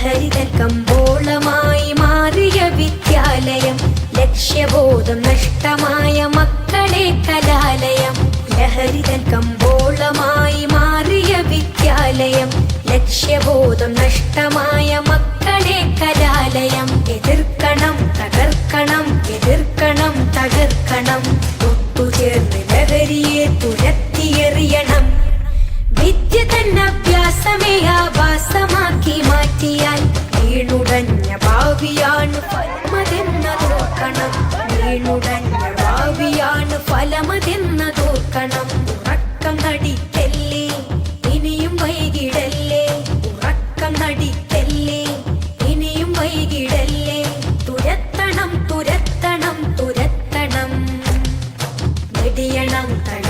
ലഹരിതൻ കമ്പോളമായി മാറിയ വിദ്യാലയം ലക്ഷ്യബോധം നഷ്ടമായ മക്കളെ കലാലയം. ലഹരിതൻ കമ്പോളമായി മാറിയ വിദ്യാലയം ലക്ഷ്യബോധം നഷ്ടമായ മക്കളെ കലാലയം. എതിർക്കണം തകർക്കണം എതിർക്കണം തകർക്കണം. ഒത്തുചേർന്ന് ലഹരിയെ തുരത്തിയെറിയണം വീണുടഞ്ഞ ഭാവിയാണ് ഫലമതെന്നതോർക്കണം വീണുടഞ്ഞ ഭാവിയാണ് ഫലമതെന്നതോർക്കണം ഉറക്കം നടിക്കല്ലേ ഇനിയും വൈകിടല്ലേ. ഉറക്കം നടിക്കല്ലേ ഇനിയും വൈകിടല്ലേ. തുരത്തണം തുരത്തണം തുരത്തണം. വെടിയണം തട